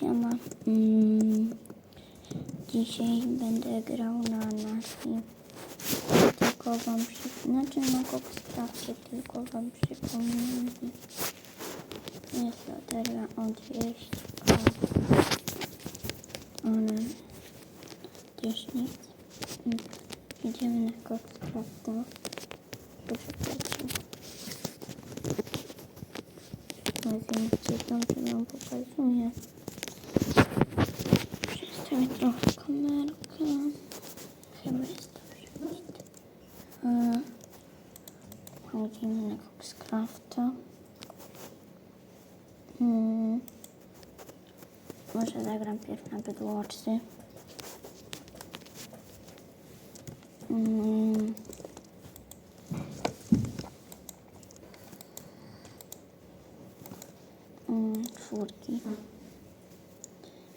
Siema. Mm, dzisiaj będę grał na nasi. Tylko wam przy... Znaczy na Coxcrafcie, tylko wam przypomnę. Jest loteria o 200 Ale też nic. Idziemy na. Poczekajcie. Nie wiem, gdzie tam to wam pokazuję. Przestawię trochę kamerkę. Chyba jest dobrze widać. Chodzimy na Coxcrafta. Hmm. Może zagram pierw na Bedwarsy. Hmm. Mm, czwórki.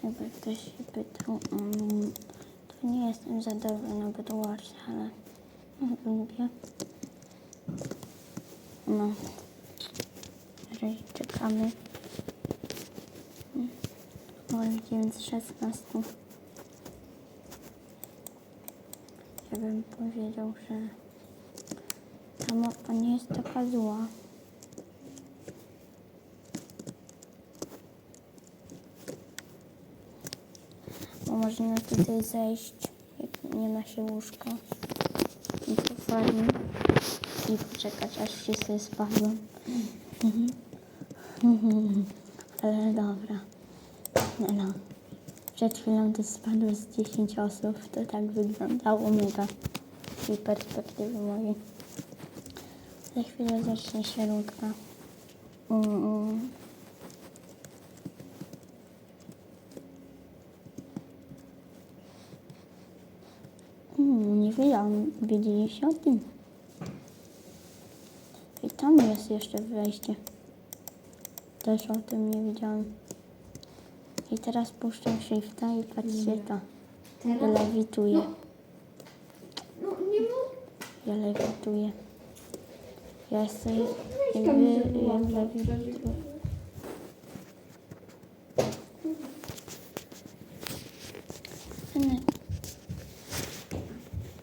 Jakby ktoś się pytał, mm, to nie jestem za dobry na Bedwars, ale lubię. No. Razie czekamy. Mm, 9 z 16. Ja bym powiedział, że ta mapa nie jest taka zła. Bo można tutaj zejść, jak nie ma się łóżka. I fajnie. I poczekać, aż wszyscy spadną. Ale dobra. No. Przed chwilą to spadło z 10 osób. To tak wyglądało mega. Tej perspektywy mojej. Za chwilę zacznie się rundka. Mm, mm. chwilą widzieliście o tym. I tam jest jeszcze wejście. Też o tym nie wiedziałem. I teraz puszczam shifta i patrzcie to. Ja lewituję. No. no, nie mów. Ja lewituję. Ja jestem no, jakby... Ja lewituję. No.